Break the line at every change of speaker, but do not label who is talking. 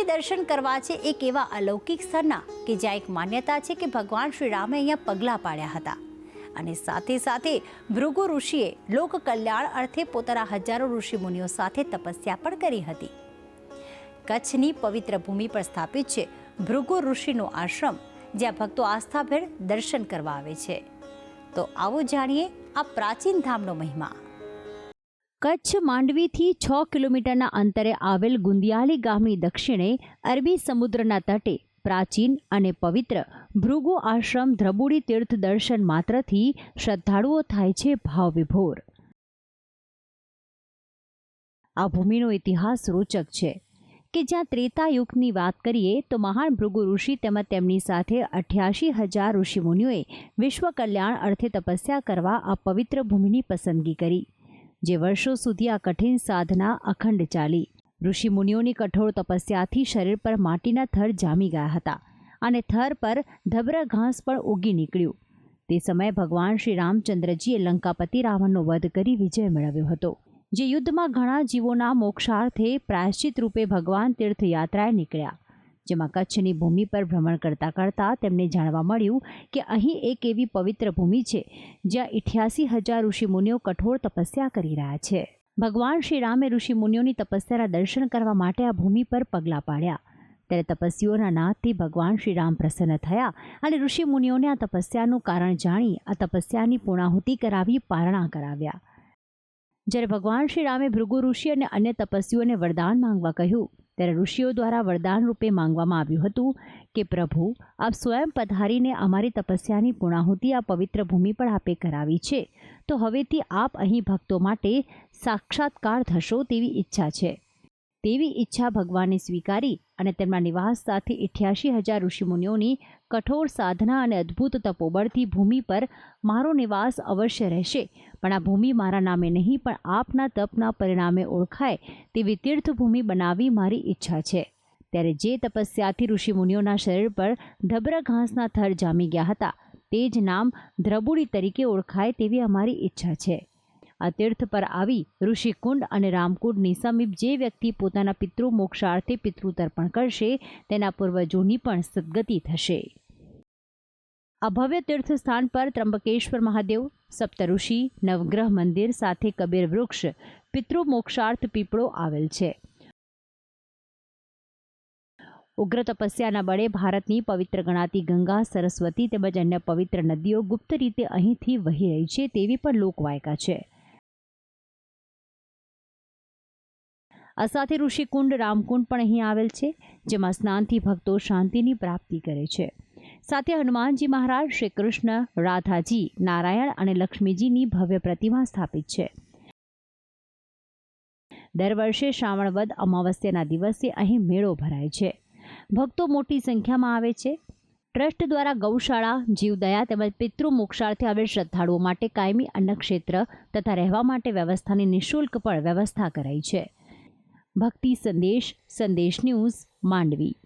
આજે દર્શન કરવા છે એક એવા અલૌકિક સ્થળના કે જ્યાં એક માન્યતા છે કે ભગવાન શ્રી રામે અહીંયા પગલાં પાડ્યા હતા. અને સાથે સાથે ભૃગુ ઋષિએ લોક અર્થે પોતાના હજારો ઋષિ મુનિઓ સાથે તપસ્યા પણ કરી હતી. કચ્છની પવિત્ર ભૂમિ પર સ્થાપિત છે ભૃગુ ઋષિનો આશ્રમ, જ્યાં ભક્તો આસ્થાભેર દર્શન કરવા આવે છે. તો આવો જાણીએ આ પ્રાચીન ધામનો મહિમા. કચ્છ માંડવીથી છ કિલોમીટરના અંતરે આવેલ ગુંદિયાળી ગામની દક્ષિણે અરબી સમુદ્રના તટે પ્રાચીન અને પવિત્ર ભૃગુ આશ્રમ ધ્રબુડી તીર્થ દર્શન માત્રથી શ્રદ્ધાળુઓ થાય છે ભાવવિભોર. આ ભૂમિનો ઇતિહાસ રોચક છે. કે જ્યાં ત્રેતા યુગની વાત કરીએ તો મહાન ભૃગુ ઋષિ તેમજ તેમની સાથે અઠ્યાસી હજાર ઋષિમુનિઓએ વિશ્વ કલ્યાણ અર્થે તપસ્યા કરવા આ પવિત્ર ભૂમિની પસંદગી કરી. જે વર્ષો સુધી આ કઠિન સાધના અખંડ ચાલી. ઋષિમુનિઓની કઠોર તપસ્યાથી શરીર પર માટીના થર જામી ગયા હતા અને થર પર ધબ્ર ઘાસ પણ ઉગી નીકળ્યું. તે સમયે ભગવાન શ્રી રામચંદ્રજીએ લંકાપતિ રાવણનો વધ કરી વિજય મેળવ્યો હતો, જે યુદ્ધમાં ઘણા જીવોના મોક્ષાર્થે પ્રાયશ્ચિત રૂપે ભગવાન તીર્થયાત્રાએ નીકળ્યા. જેમાં કચ્છની ભૂમિ પર ભ્રમણ કરતાં કરતાં તેમને જાણવા મળ્યું કે અહીં એક એવી પવિત્ર ભૂમિ છે, જ્યાં ઇઠ્યાસી હજાર ઋષિમુનિઓ કઠોર તપસ્યા કરી રહ્યા છે. ભગવાન શ્રી રામે ઋષિમુનિઓની તપસ્યાના દર્શન કરવા માટે આ ભૂમિ પર પગલાં પાડ્યા. ત્યારે તપસ્વીઓના નાદથી ભગવાન શ્રી રામ પ્રસન્ન થયા અને ઋષિમુનિઓને આ તપસ્યાનું કારણ જાણી આ તપસ્યાની પૂર્ણાહુતિ કરાવી પારણા કરાવ્યા. જ્યારે ભગવાન શ્રી રામે ભૃગુ ઋષિ અને અન્ય તપસ્વીઓને વરદાન માંગવા કહ્યું, ત્યારે ઋષિઓ દ્વારા વરદાન રૂપે માંગવામાં આવ્યું હતું કે, પ્રભુ, આપ સ્વયં પધારીને અમારી તપસ્યાની પૂર્ણાહુતિ આ પવિત્ર ભૂમિ પર આપે કરાવી છે. તો હવેથી આપ અહીં ભક્તો માટે સાક્ષાત્કાર થશો તેવી ઈચ્છા છે. તેવી ઈચ્છા ભગવાને સ્વીકારી અને તેમના નિવાસ સાથે ઇઠ્યાસી હજાર ઋષિમુનિઓની કઠોર સાધના અને અદ્ભુત તપોબળથી ભૂમિ પર મારો નિવાસ અવશ્ય રહેશે. પણ આ ભૂમિ મારા નામે નહીં, પણ આપના તપના પરિણામે ઓળખાય તેવી તીર્થભૂમિ બનાવવી મારી ઈચ્છા છે. ત્યારે જે તપસ્યાથી ઋષિમુનિઓના શરીર પર ધબરા ઘાસના થર જામી ગયા હતા, તે જ નામ દ્રબુડી તરીકે ઓળખાય તેવી અમારી ઈચ્છા છે. આ તીર્થ પર આવી ઋષિકુંડ અને રામકુંડની સમીપ જે વ્યક્તિ પોતાના પિતૃ મોક્ષાર્થે પિતૃતર્પણ કરશે, તેના પૂર્વજોની પણ સદગતિ થશે. આ ભવ્ય તીર્થ સ્થાન પર ત્રંબકેશ્વર મહાદેવ, સપ્તઋષિ, નવગ્રહ મંદિર સાથે કબીર વૃક્ષ, પિતૃ મોક્ષાર્થ પીપળો આવેલ છે. ઉગ્ર તપસ્યાના બળે ભારતની પવિત્ર ગણાતી ગંગા, સરસ્વતી તેમજ અન્ય પવિત્ર નદીઓ ગુપ્ત રીતે અહીંથી વહી રહી છે તેવી પણ લોકવાયકા છે. આ સાથે ઋષિકુંડ રામકુંડ પણ અહીં આવેલ છે, જેમાં સ્નાનથી ભક્તો શાંતિની પ્રાપ્તિ કરે છે. સાથે હનુમાનજી મહારાજ શ્રી કૃષ્ણ રાધાજી, નારાયણ અને લક્ષ્મીજીની ભવ્ય પ્રતિમા સ્થાપિત છે. દર વર્ષે શ્રાવણ વદ અમાવસ્યાના દિવસે અહીં મેળો ભરાય છે. ભક્તો મોટી સંખ્યામાં આવે છે. ટ્રસ્ટ દ્વારા ગૌશાળા, જીવદયા તેમજ પિતૃ મોક્ષાર્થે આવેલ શ્રદ્ધાળુઓ માટે કાયમી અન્નક્ષેત્ર તથા રહેવા માટે વ્યવસ્થાની નિઃશુલ્ક પણ વ્યવસ્થા કરાઈ છે. ભક્તિ સંદેશ સંદેશ ન્યૂઝ માંડવી.